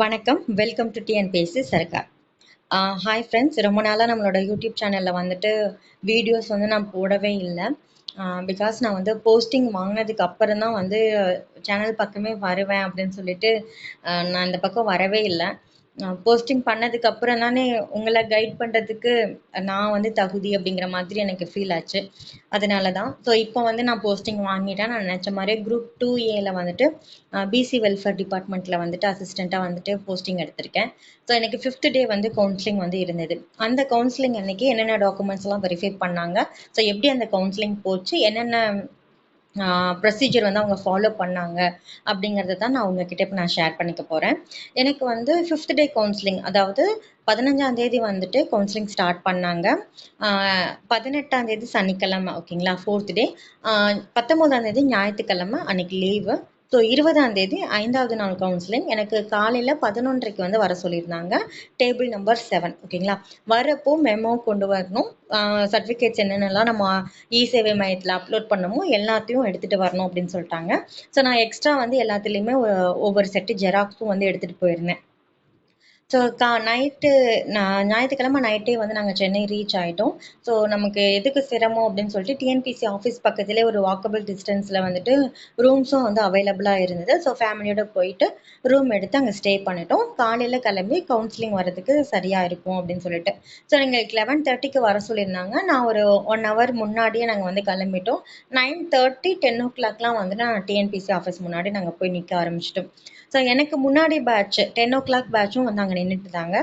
வணக்கம். Welcome to TNPSC Sarkar hi friends ரொம்ப நாளாக நம்மளோட யூடியூப் சேனலில் வந்துட்டு வீடியோஸ் வந்து நான் போடவே இல்லை. பிகாஸ் நான் வந்து போஸ்டிங் வாங்கினதுக்கு அப்புறம் தான் வந்து சேனல் பக்கமே வருவேன் அப்படின்னு சொல்லிட்டு நான் இந்த பக்கம் வரவே இல்லை. போஸ்டிங் பண்ணதுக்கு அப்புறம் தானே உங்களை கைட் பண்ணுறதுக்கு நான் வந்து தகுதி அப்படிங்கிற மாதிரி எனக்கு ஃபீல் ஆச்சு. அதனால தான் ஸோ இப்போ வந்து நான் போஸ்டிங் வாங்கிட்டேன். நான் நினச்ச மாதிரி குரூப் டூ ஏல வந்துட்டு பிசி வெல்ஃபேர் டிபார்ட்மெண்ட்டில் வந்துட்டு அசிஸ்டண்ட்டாக வந்துட்டு போஸ்டிங் எடுத்திருக்கேன். ஸோ எனக்கு ஃபிஃப்த் டே வந்து கவுன்சிலிங் வந்து இருந்தது. அந்த கவுன்சிலிங் அன்னைக்கு என்னென்ன டாக்குமெண்ட்ஸ்லாம் வெரிஃபை பண்ணாங்க? ஸோ எப்படி அந்த கவுன்சிலிங் போச்சு? என்னென்ன ப்ரொசீஜர் வந்து அவங்க ஃபாலோ பண்ணாங்க அப்படிங்கிறத தான் நான் உங்ககிட்ட இப்போ நான் ஷேர் பண்ணிக்க போகிறேன் எனக்கு வந்து ஃபிஃப்த் டே கவுன்சிலிங் அதாவது பதினஞ்சாம் தேதி வந்துட்டு கவுன்சிலிங் ஸ்டார்ட் பண்ணாங்க. பதினெட்டாம் தேதி சனிக்கிழமை ஓகேங்களா ஃபோர்த் டே பத்தொம்போதாம் தேதி ஞாயிற்றுக்கிழமை அன்னைக்கு லீவு ஸோ இருபதாம் தேதி ஐந்தாவது நாள் கவுன்சிலிங் எனக்கு காலையில் பதினொன்றைக்கு வந்து வர சொல்லியிருந்தாங்க. டேபிள் நம்பர் செவன் ஓகேங்களா வரப்போ மெமோ கொண்டு வரணும். சர்டிஃபிகேட்ஸ் என்னென்னலாம் நம்ம இ சேவை மையத்தில் அப்லோட் பண்ணமோ எல்லாத்தையும் எடுத்துகிட்டு வரணும் அப்படின்னு சொல்லிட்டாங்க. ஸோ நான் எக்ஸ்ட்ரா வந்து எல்லாத்துலேயுமே ஒவ்வொரு செட்டு ஜெராக்ஸும் வந்து எடுத்துகிட்டு போயிருந்தேன். ஸோ கா நைட்டு நான் ஞாயிற்றுக்கிழமை நைட்டே வந்து நாங்கள் சென்னை ரீச் ஆகிட்டோம் ஸோ நமக்கு எதுக்கு சிரமம் அப்படின்னு சொல்லிட்டு டிஎன்பிசி ஆஃபீஸ் பக்கத்துலேயே ஒரு வாக்கபிள் டிஸ்டன்ஸில் வந்துட்டு ரூம்ஸும் வந்து அவைலபிளாக இருந்தது. ஸோ ஃபேமிலியோட போயிட்டு ரூம் எடுத்து அங்கே ஸ்டே பண்ணிட்டோம். காலையில் கிளம்பி கவுன்சிலிங் வரதுக்கு சரியாக இருக்கும் அப்படின்னு சொல்லிட்டு. ஸோ எங்களுக்கு லெவன் தேர்ட்டிக்கு வர சொல்லியிருந்தாங்க. நான் ஒரு ஒன் ஹவர் முன்னாடியே நாங்கள் வந்து கிளம்பிட்டோம். நைன் தேர்ட்டி டென் ஓ கிளாக்லாம் வந்து நான் டிஎன்பிசி ஆஃபீஸ் முன்னாடி நாங்கள் போய் நிற்க ஆரம்பிச்சிட்டோம். ஸோ எனக்கு முன்னாடி பேட்ச் டென் ஓ கிளாக் பேட்சும் வந்து அங்கே நின்றுட்டு இருந்தாங்க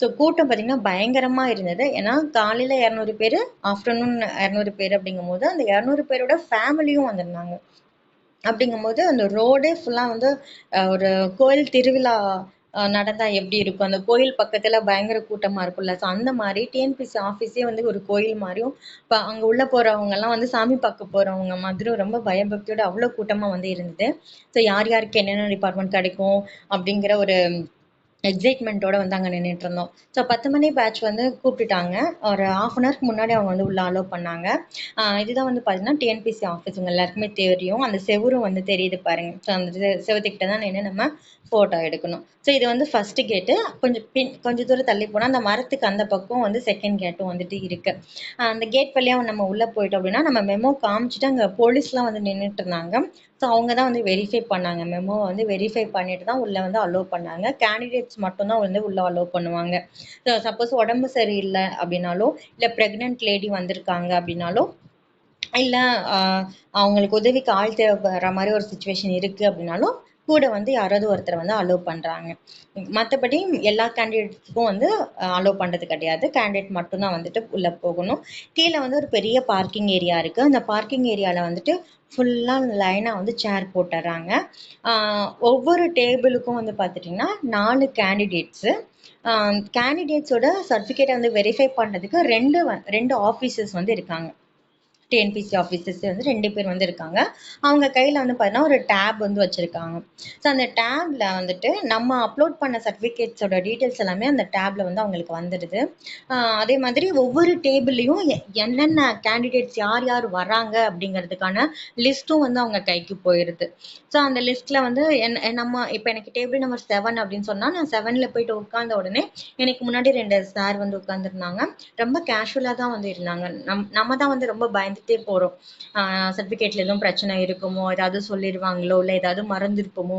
ஸோ கூட்டம் பார்த்திங்கன்னா பயங்கரமாக இருந்தது. ஏன்னா காலையில் இரநூறு பேர் ஆஃப்டர்நூன் இரநூறு பேர் அப்படிங்கும்போது அந்த இரநூறு பேரோட ஃபேமிலியும் வந்திருந்தாங்க. அப்படிங்கும்போது அந்த ரோடே ஃபுல்லாக வந்து ஒரு கோயில் திருவிழா நடந்தா எப்படி இருக்கும்? அந்த கோயில் பக்கத்துல பயங்கர கூட்டமாக இருக்கும்ல. ஸோ அந்த மாதிரி டிஎன்பிசி ஆஃபீஸே வந்து ஒரு கோயில் மாதிரியும் இப்போ அங்கே உள்ள போறவங்க எல்லாம் வந்து சாமி பார்க்க போறவங்க மாதிரி ரொம்ப பயபக்தியோட அவ்வளோ கூட்டமாக வந்து இருந்தது. ஸோ யார் யாருக்கு என்னென்ன டிபார்ட்மெண்ட் கிடைக்கும் அப்படிங்கிற ஒரு எக்ஸைட்மெண்ட்டோட வந்து அங்கே நின்றுட்டு இருந்தோம் ஸோ பத்து மணி பேட்ச் வந்து கூப்பிட்டுட்டாங்க. ஒரு ஆஃப் அன் ஹவர்க்கு முன்னாடி அவங்க வந்து உள்ள அலோவ் பண்ணாங்க. இதுதான் வந்து பார்த்தீங்கன்னா டிஎன்பிசி ஆஃபீஸ் உங்கள் எல்லாருக்குமே தெரியும். அந்த செவரும் வந்து தெரியுது பாருங்க. ஸோ அந்த செவத்துக்கிட்ட தான் நின்று நம்ம ஃபோட்டோ எடுக்கணும். ஸோ இது வந்து ஃபர்ஸ்ட் கேட்டு கொஞ்சம் பின் கொஞ்சம் தூரம் தள்ளி போனால் அந்த மரத்துக்கு அந்த பக்கம் வந்து செகண்ட் கேட்டும் வந்துட்டு இருக்கு. அந்த கேட் வழியாக நம்ம உள்ளே போயிட்டோம் அப்படின்னா நம்ம மெமோ காமிச்சிட்டு அங்கே போலீஸ்லாம் வந்து நின்றுட்டு இருந்தாங்க ஸோ அவங்க தான் வந்து வெரிஃபை பண்ணாங்க. மெமோ வந்து வெரிஃபை பண்ணிட்டு தான் உள்ளே வந்து அலோவ் பண்ணாங்க. கேண்டிடேட்ஸ் மட்டும்தான் வந்து உள்ளே அலோவ் பண்ணுவாங்க. ஸோ சப்போஸ் உடம்பு சரியில்லை அப்படின்னாலோ இல்லை ப்ரெக்னென்ட் லேடி வந்திருக்காங்க அப்படின்னாலோ இல்லை அவங்களுக்கு உதவிக்கு ஆள் தேவைப்படுற மாதிரி ஒரு சுச்சுவேஷன் இருக்குது அப்படின்னாலும் கூட வந்து யாராவது ஒருத்தர் வந்து அலோவ் பண்ணுறாங்க மற்றபடி எல்லா கேண்டிடேட்ஸுக்கும் வந்து அலோவ் பண்ணுறது கிடையாது. கேண்டிடேட் மட்டும்தான் வந்துட்டு உள்ளே போகணும். கீழே வந்து ஒரு பெரிய பார்க்கிங் ஏரியா இருக்குது அந்த பார்க்கிங் ஏரியாவில் வந்துட்டு ஃபுல்லாக லைனாக வந்து சேர் போட்டுறாங்க. ஒவ்வொரு டேபிளுக்கும் வந்து பார்த்துட்டிங்கன்னா நாலு கேண்டிடேட்ஸு கேண்டிடேட்ஸோட சர்டிஃபிகேட்டை வந்து வெரிஃபை பண்ணுறதுக்கு ரெண்டு ரெண்டு ஆஃபீஸர்ஸ் வந்து இருக்காங்க. டிஎன்பிசி ஆஃபீஸர்ஸ் வந்து ரெண்டு பேர் வந்து இருக்காங்க. அவங்க கையில் வந்து பார்த்தீங்கன்னா ஒரு டேப் வந்து வச்சுருக்காங்க. ஸோ அந்த டேப்பில் வந்துட்டு நம்ம அப்லோட் பண்ண சர்டிஃபிகேட்ஸோட டீட்டெயில்ஸ் எல்லாமே அந்த டேப்பில் வந்து அவங்களுக்கு வந்துடுது. அதே மாதிரி ஒவ்வொரு டேபிள்லேயும் என்னென்ன கேண்டிடேட்ஸ் யார் யார் வராங்க அப்படிங்கிறதுக்கான லிஸ்ட்டும் வந்து அவங்க கைக்கு போயிடுது ஸோ அந்த லிஸ்ட்டில் வந்து என் நம்ம இப்போ எனக்கு டேபிள் நம்பர் செவன் அப்படின்னு சொன்னால் நான் செவனில் போயிட்டு உட்காந்த உடனே எனக்கு முன்னாடி ரெண்டு சார் வந்து உட்காந்துருந்தாங்க ரொம்ப கேஷுவலாக தான் வந்து இருந்தாங்க. நம் நம்ம தான் வந்து ரொம்ப பயந்து பயந்துட்டே போகிறோம் சர்டிஃபிகேட்ல எதுவும் பிரச்சனை இருக்குமோ ஏதாவது சொல்லிடுவாங்களோ இல்லை ஏதாவது மறந்துருப்போமோ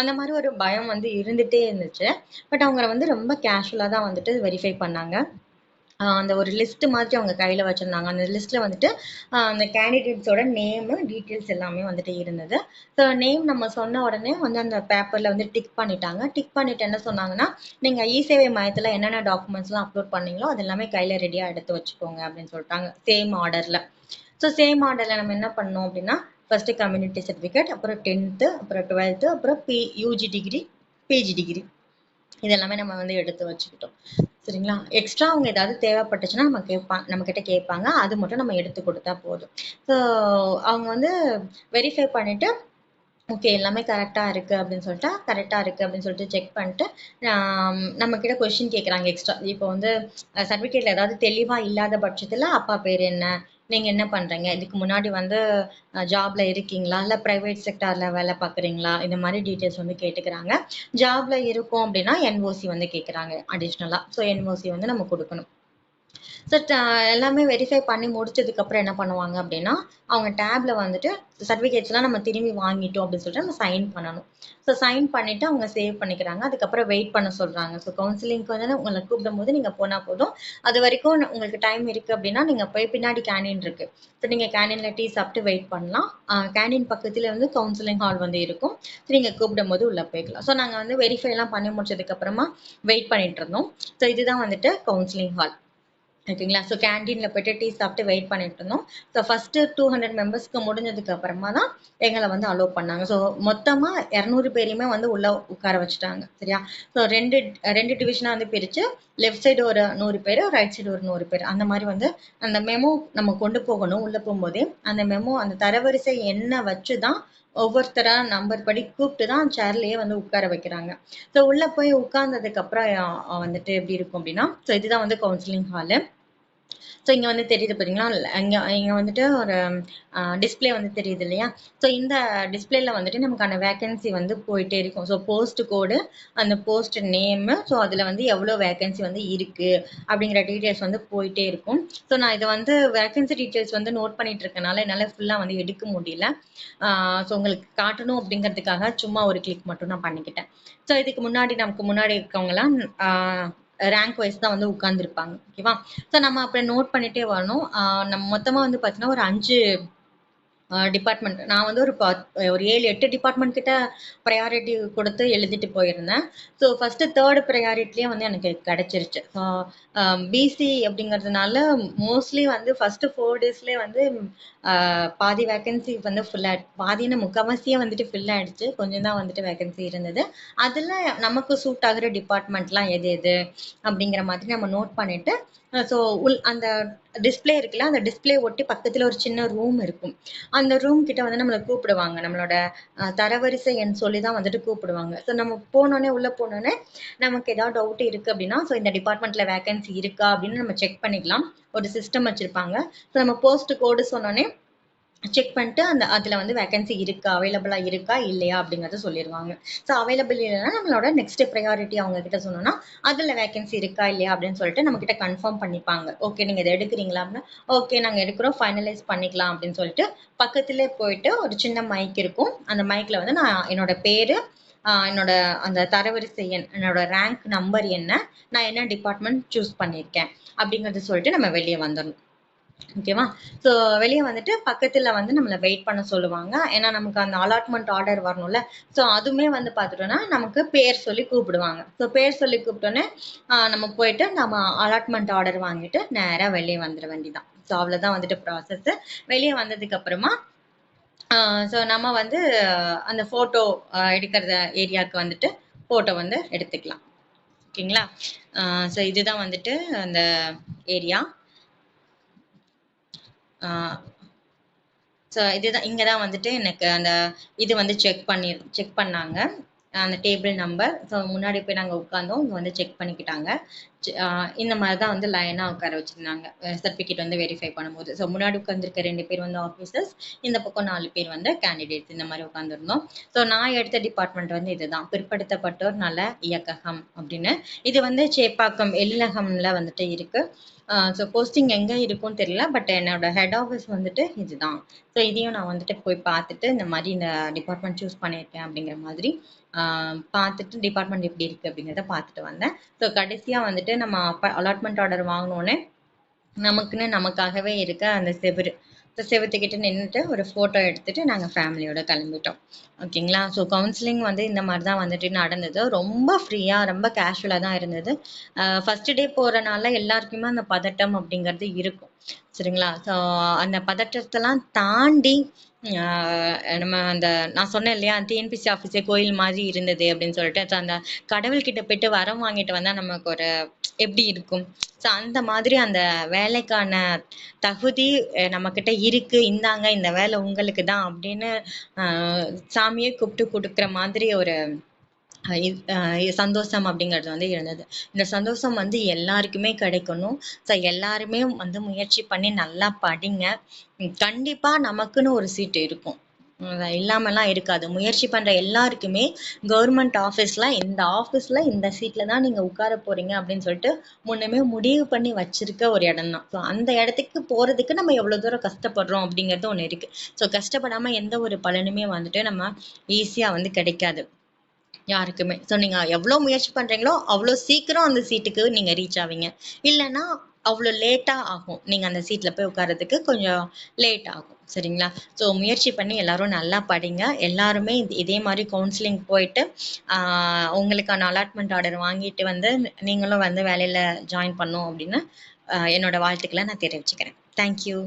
அந்த மாதிரி ஒரு பயம் வந்து இருந்துகிட்டே இருந்துச்சு. பட் அவங்க வந்து ரொம்ப கேஷுவலாக தான் வந்துட்டு வெரிஃபை பண்ணாங்க. அந்த ஒரு லிஸ்ட் மாதிரி அவங்க கையில் வச்சுருந்தாங்க. அந்த லிஸ்ட்டில் வந்துட்டு அந்த கேண்டிடேட்ஸோட நேமு டீட்டெயில்ஸ் எல்லாமே வந்துட்டு இருந்தது. ஸோ நேம் நம்ம சொன்ன உடனே வந்து அந்த பேப்பரில் வந்து டிக் பண்ணிட்டாங்க. டிக் பண்ணிட்டு என்ன சொன்னாங்கன்னா நீங்கள் இ சேவை மையத்தில் என்னென்ன டாக்குமெண்ட்ஸ்லாம் அப்லோட் பண்ணீங்களோ அது எல்லாமே கையில் ரெடியாக எடுத்து வச்சுக்கோங்க அப்படின்னு சொல்லிட்டாங்க. சேம் ஆர்டரில் ஸோ சேம் ஆர்டரில் நம்ம என்ன பண்ணோம் அப்படின்னா ஃபஸ்ட்டு கம்யூனிட்டி சர்டிஃபிகேட் அப்புறம் டென்த்து அப்புறம் டுவெல்த்து அப்புறம் B UG degree PG degree இதெல்லாமே நம்ம வந்து எடுத்து வச்சுக்கிட்டோம். சரிங்களா? எக்ஸ்ட்ரா அவங்க ஏதாவது தேவைப்பட்டுச்சுன்னா நம்ம கேட்பாங்க நம்மக்கிட்ட கேட்பாங்க. அது மட்டும் நம்ம எடுத்து கொடுத்தா போதும். ஸோ அவங்க வந்து வெரிஃபை பண்ணிவிட்டு ஓகே எல்லாமே கரெக்டாக இருக்குது அப்படின்னு சொல்லிட்டு கரெக்டாக இருக்குது அப்படின்னு சொல்லிட்டு செக் பண்ணிட்டு நம்மக்கிட்ட கொஷின் கேட்குறாங்க எக்ஸ்ட்ரா இப்போ வந்து சர்டிஃபிகேட்டில் ஏதாவது தெளிவாக இல்லாத பட்சத்தில் அப்பா பேர் என்ன? நீங்கள் என்ன பண்ணுறீங்க இதுக்கு முன்னாடி வந்து ஜாப்ல இருக்கீங்களா? இல்லை ப்ரைவேட் செக்டாரில் வேலை பார்க்குறீங்களா? இந்த மாதிரி டீட்டெயில்ஸ் வந்து கேட்டுக்கிறாங்க. ஜாப்ல இருக்கோம் அப்படின்னா என்ஓசி வந்து கேட்குறாங்க அடிஷ்னலாக ஸோ என்ஓசி வந்து நம்ம கொடுக்கணும். ஸோ எல்லாமே வெரிஃபை பண்ணி முடிச்சதுக்கப்புறம் என்ன பண்ணுவாங்க அப்படின்னா அவங்க டேப்ல வந்துட்டு சர்டிஃபிகேட்ஸ்லாம் நம்ம திரும்பி வாங்கிட்டோம் அப்படின்னு சொல்லிட்டு நம்ம சைன் பண்ணணும். ஸோ சைன் பண்ணிவிட்டு அவங்க சேவ் பண்ணிக்கிறாங்க. அதுக்கப்புறம் வெயிட் பண்ண சொல்கிறாங்க ஸோ கவுன்சிலிங்க்கு வந்து உங்களை கூப்பிடும் போது நீங்கள் போனால் போதும். அது வரைக்கும் உங்களுக்கு டைம் இருக்குது அப்படின்னா நீங்கள் போய் பின்னாடி கேண்டீன் இருக்குது ஸோ நீங்கள் கேண்டீனில் டீ சாப்பிட்டு வெயிட் பண்ணலாம். கேண்டீன் பக்கத்தில் வந்து கவுன்சிலிங் ஹால் வந்து இருக்கும். ஸோ நீங்கள் கூப்பிடும் போது உள்ளே போய்க்கலாம். ஸோ நாங்கள் வந்து வெரிஃபைலாம் பண்ணி முடிச்சதுக்கப்புறமா வெயிட் பண்ணிட்டு இருந்தோம். ஸோ இதுதான் வந்துட்டு கவுன்சிலிங் ஹால் ஓகேங்களா? ஸோ கேன்டீனில் போய்ட்டு டீ சாப்பிட்டு வெயிட் பண்ணிட்டு இருந்தோம். ஸோ ஃபஸ்ட்டு டூ ஹண்ட்ரட் மெம்பர்ஸ்க்கு முடிஞ்சதுக்கு அப்புறமா தான் எங்களை வந்து அலோவ் பண்ணாங்க. ஸோ மொத்தமாக இரநூறு பேரையுமே வந்து உள்ளே உட்கார வச்சுட்டாங்க. சரியா? ஸோ ரெண்டு ரெண்டு டிவிஷனாக வந்து பிரித்து லெஃப்ட் சைடு ஒரு நூறு பேர் ரைட் சைடு ஒரு நூறு பேர். அந்த மாதிரி வந்து அந்த மெமோ நம்ம கொண்டு போகணும். உள்ளே போகும்போதே அந்த மெமோ அந்த தரவரிசை என்ன வச்சு தான் ஒவ்வொருத்தரா நம்பர் படி கூப்பிட்டு தான் சேர்லயே வந்து உட்கார வைக்கிறாங்க. ஸோ உள்ள போய் உட்கார்ந்ததுக்கு அப்புறம் வந்துட்டு எப்படி இருக்கும் அப்படின்னா ஸோ இதுதான் வந்து கவுன்சிலிங் ஹாலு ஸோ இங்கே வந்து தெரியுது பார்த்தீங்களா இங்கே இங்கே வந்துட்டு ஒரு டிஸ்பிளே வந்து தெரியுது இல்லையா? ஸோ இந்த டிஸ்பிளேல வந்துட்டு நமக்கான வேகன்சி வந்து போயிட்டே இருக்கும். ஸோ போஸ்ட் கோடு அந்த போஸ்ட் நேமு ஸோ அதில் வந்து எவ்வளோ வேகன்சி வந்து இருக்குது அப்படிங்கிற டீட்டெயில்ஸ் வந்து போயிட்டே இருக்கும். ஸோ நான் இதை வந்து வேகன்சி டீட்டெயில்ஸ் வந்து நோட் பண்ணிட்டு இருக்கனால என்னால் ஃபுல்லாக வந்து எடுக்க முடியல. ஸோ உங்களுக்கு காட்டணும் அப்படிங்கிறதுக்காக சும்மா ஒரு கிளிக் மட்டும் நான் பண்ணிக்கிட்டேன். ஸோ இதுக்கு முன்னாடி நமக்கு முன்னாடி இருக்கவங்களாம் ரேங்க் வைஸ் தான் வந்து உட்காந்துருப்பாங்க ஓகேவா ஸோ நம்ம அப்படி நோட் பண்ணிட்டே வரணும். நம்ம மொத்தமாக வந்து பார்த்தீங்கன்னா ஒரு அஞ்சு டிபார்ட்மெண்ட் நான் வந்து ஒரு பத் ஒரு ஏழு எட்டு டிபார்ட்மெண்ட் கிட்ட ப்ரையாரிட்டி கொடுத்து எழுதிட்டு போயிருந்தேன். ஸோ ஃபஸ்ட்டு தேர்டு ப்ரையாரிட்டிலேயே வந்து எனக்கு கிடச்சிருச்சு. பிசி அப்படிங்கிறதுனால மோஸ்ட்லி வந்து ஃபஸ்ட்டு ஃபோர் டேஸ்லேயே வந்து பாதி வேக்கன்சி வந்து ஃபுல் ஆகி பாதின்னு முக்கால்வாசியே வந்துட்டு ஃபில் ஆகிடுச்சு கொஞ்சம் தான் வந்துட்டு வேக்கன்சி இருந்தது. அதில் நமக்கு சூட் ஆகிற டிபார்ட்மெண்ட்லாம் எது எது அப்படிங்கிற மாதிரி நம்ம நோட் பண்ணிவிட்டு ஸோ உள் அந்த டிஸ்பிளே இருக்குல்ல அந்த டிஸ்பிளே ஒட்டி பக்கத்தில் ஒரு சின்ன ரூம் இருக்கும். அந்த ரூம் கிட்ட வந்து நம்மளை கூப்பிடுவாங்க. நம்மளோட தரவரிசை எண் சொல்லி தான் வந்துட்டு கூப்பிடுவாங்க. ஸோ நம்ம போனோடனே உள்ளே போனோடனே நமக்கு ஏதாவது டவுட் இருக்குது அப்படின்னா ஸோ இந்த டிபார்ட்மெண்ட்டில் வேகன்சி இருக்கா அப்படின்னு நம்ம செக் பண்ணிக்கலாம். ஒரு சிஸ்டம் வச்சுருப்பாங்க. ஸோ நம்ம போஸ்ட் கோடு சொன்னோன்னே செக் பண்ணிட்டு அந்த அதில் வந்து வேகன்சி இருக்கா அவைலபிளாக இருக்கா இல்லையா அப்படிங்கிறத சொல்லிடுவாங்க ஸோ அவைலபிள் இல்லைன்னா நம்மளோட நெக்ஸ்ட் ப்ரையாரிட்டி அவங்க கிட்ட சொன்னோம்னா அதில் வேகன்சி இருக்கா இல்லையா அப்படின்னு சொல்லிட்டு நம்ம கிட்ட கன்ஃபார்ம் பண்ணிப்பாங்க. ஓகே நீங்கள் இதை எடுக்கிறீங்களா அப்படின்னா ஓகே நாங்கள் எடுக்கிறோம் ஃபைனலைஸ் பண்ணிக்கலாம் அப்படின்னு சொல்லிட்டு பக்கத்துலேயே போயிட்டு ஒரு சின்ன மைக் இருக்கும். அந்த மைக்கில் வந்து நான் என்னோட பேர் என்னோட அந்த தரவரிசை எண் என்னோட ரேங்க் நம்பர் என்ன நான் என்ன டிபார்ட்மெண்ட் சூஸ் பண்ணியிருக்கேன் அப்படிங்கிறத சொல்லிட்டு நம்ம வெளியே வந்துடணும். ஓகேவா? ஸோ வெளியே வந்துட்டு பக்கத்தில் வந்து நம்மளை வெயிட் பண்ண சொல்லுவாங்க. ஏன்னா நமக்கு அந்த அலாட்மெண்ட் ஆர்டர் வரணும்ல. ஸோ அதுவுமே வந்து பார்த்துட்டோன்னா நமக்கு பேர் சொல்லி கூப்பிடுவாங்க. ஸோ பேர் சொல்லி கூப்பிட்டோன்னே நம்ம போயிட்டு நம்ம அலாட்மெண்ட் ஆர்டர் வாங்கிட்டு நேராக வெளியே வந்துட வேண்டிதான். ஸோ அவ்வளோதான் வந்துட்டு ப்ராசஸ்ஸு வெளியே வந்ததுக்கு அப்புறமா ஸோ நம்ம வந்து அந்த ஃபோட்டோ எடுக்கிறத ஏரியாவுக்கு வந்துட்டு ஃபோட்டோ வந்து எடுத்துக்கலாம். ஓகேங்களா? ஸோ இதுதான் வந்துட்டு அந்த ஏரியா ஸோ இதுதான் இங்கே தான் வந்துட்டு எனக்கு அந்த இது வந்து செக் பண்ணி செக் பண்ணாங்க. அந்த டேபிள் நம்பர் ஸோ முன்னாடி போய் நாங்கள் உட்காந்தோம் இங்கே வந்து செக் பண்ணிக்கிட்டாங்க. இந்த மாதிரி தான் வந்து லைனாக உட்கார வச்சுருந்தாங்க. சர்டிஃபிகேட் வந்து வெரிஃபை பண்ணும்போது. ஸோ முன்னாடி உட்காந்துருக்க ரெண்டு பேர் வந்து ஆஃபீஸர்ஸ் இந்த பக்கம் நாலு பேர் வந்து கேண்டிடேட்ஸ் இந்த மாதிரி உட்காந்துருந்தோம் ஸோ நான் எடுத்த டிபார்ட்மெண்ட் வந்து இதுதான். பிற்படுத்தப்பட்டோர் நல இயக்ககம் அப்படின்னு. இது வந்து சேப்பாக்கம் எல்லகம்ல வந்துட்டு இருக்குது ஸோ போஸ்டிங் எங்கே இருக்கும்னு தெரியல பட் என்னோட ஹெட் ஆஃபீஸ் வந்துட்டு இதுதான். ஸோ இதையும் நான் வந்துட்டு போய் பார்த்துட்டு இந்த மாதிரி இந்த டிபார்ட்மெண்ட் சூஸ் பண்ணியிருக்கேன் அப்படிங்கிற மாதிரி பார்த்துட்டு டிபார்ட்மெண்ட் எப்படி இருக்குது அப்படிங்கிறத பார்த்துட்டு வந்தேன். ஸோ கடைசியாக வந்துட்டு நம்ம அப்பா அலாட்மெண்ட் ஆர்டர் வாங்கினோன்னே நமக்குன்னு நமக்காகவே இருக்க அந்த செவரு. ஸோ செவத்துக்கிட்ட நின்றுட்டு ஒரு ஃபோட்டோ எடுத்துகிட்டு நாங்கள் ஃபேமிலியோட கிளம்பிட்டோம். ஓகேங்களா ஸோ கவுன்சிலிங் வந்து இந்த மாதிரி தான் வந்துட்டு நடந்தது. ரொம்ப ஃப்ரீயாக ரொம்ப கேஷுவலாக தான் இருந்தது. ஃபஸ்ட்டு டே போகிறனால எல்லாருக்குமே அந்த பதட்டம் அப்படிங்கிறது இருக்கும். சரிங்களா? ஸோ அந்த பதட்டத்தெல்லாம் தாண்டி நம்ம அந்த நான் சொன்னேன் இல்லையா? டிஎன்பிசி ஆஃபீஸே கோயில் மாதிரி இருந்தது அப்படின்னு சொல்லிட்டு. ஸோ அந்த கடவுள்கிட்ட போயிட்டு வரம் வாங்கிட்டு வந்தால் நமக்கு ஒரு எப்படி இருக்கும்? ஸோ அந்த மாதிரி அந்த வேலைக்கான தகுதி நம்மக்கிட்ட இருக்கு இந்தாங்க இந்த வேலை உங்களுக்கு தான் அப்படின்னு சாமியே கூப்பிட்டு கொடுக்குற மாதிரி ஒரு சந்தோஷம் அப்படிங்கிறது வந்து இருந்தது. இந்த சந்தோஷம் வந்து எல்லாருக்குமே கிடைக்கணும். ஸோ எல்லாருமே வந்து முயற்சி பண்ணி நல்லா படிங்க. கண்டிப்பாக நமக்குன்னு ஒரு சீட்டு இருக்கும். இல்லாமலாம் இருக்காது. முயற்சி பண்ற எல்லாருக்குமே கவர்மெண்ட் ஆஃபீஸ்ல இந்த ஆஃபீஸ்ல இந்த சீட்ல தான் நீங்கள் உட்கார போறீங்க அப்படின்னு சொல்லிட்டு முன்னமே முடிவு பண்ணி வச்சிருக்க ஒரு இடம் தான். ஸோ அந்த இடத்துக்கு போறதுக்கு நம்ம எவ்வளோ தூரம் கஷ்டப்படுறோம் அப்படிங்கிறது ஒன்று இருக்கு. ஸோ கஷ்டப்படாம எந்த ஒரு பலனுமே வந்துட்டு நம்ம ஈஸியாக வந்து கிடைக்காது. யாருக்குமே. ஸோ நீங்கள் எவ்வளோ முயற்சி பண்ணுறீங்களோ அவ்வளோ சீக்கிரம் அந்த சீட்டுக்கு நீங்கள் ரீச் ஆவீங்க. இல்லைன்னா அவ்வளோ லேட்டாக ஆகும். நீங்கள் அந்த சீட்டில் போய் உட்காரதுக்கு கொஞ்சம் லேட் ஆகும். சரிங்களா? ஸோ முயற்சி பண்ணி எல்லாரும் நல்லா படிங்க. எல்லாருமே இதே மாதிரி கவுன்சிலிங் போயிட்டு உங்களுக்கான அலாட்மெண்ட் ஆர்டர் வாங்கிட்டு வந்து நீங்களும் வந்து வேலையில் ஜாயின் பண்ணும் அப்படின்னு என்னோட வாழ்த்துக்களை நான் தெரிவிச்சுக்கிறேன். தேங்க்யூ